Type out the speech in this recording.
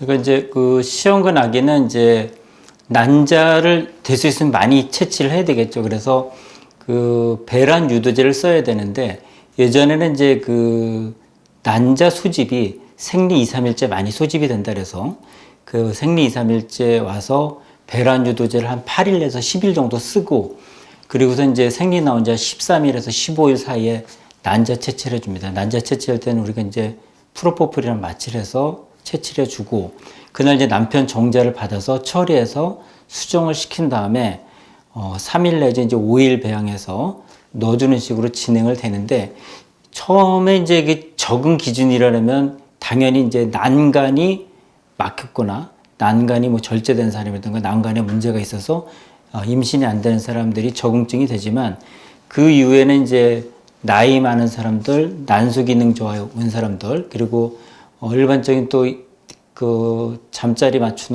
그러니까 이제 그 시험관 아기는 이제 난자를 될 수 있으면 많이 채취를 해야 되겠죠. 그래서 그 배란 유도제를 써야 되는데 예전에는 이제 그 난자 소집이 생리 2, 3일째 많이 소집이 된다 그래서 그 생리 2, 3일째 와서 배란 유도제를 한 8일에서 10일 정도 쓰고 그리고서 이제 생리 나온 지 13일에서 15일 사이에 난자 채취를 해줍니다. 난자 채취할 때는 우리가 이제 프로포폴이랑 마취를 해서 채취를 해주고 그날 이제 남편 정자를 받아서 처리해서 수정을 시킨 다음에 어, 3일 내지 이제 5일 배양해서 넣어주는 식으로 진행을 되는데 처음에 이제 이게 적응 기준이라면 당연히 이제 난간이 막혔거나 난간이 뭐 절제된 사람이든가 난간에 문제가 있어서 어, 임신이 안 되는 사람들이 적응증이 되지만 그 이후에는 이제 나이 많은 사람들, 난소 기능 좋아온 사람들, 그리고 어, 일반적인 또 그 잠자리 맞추는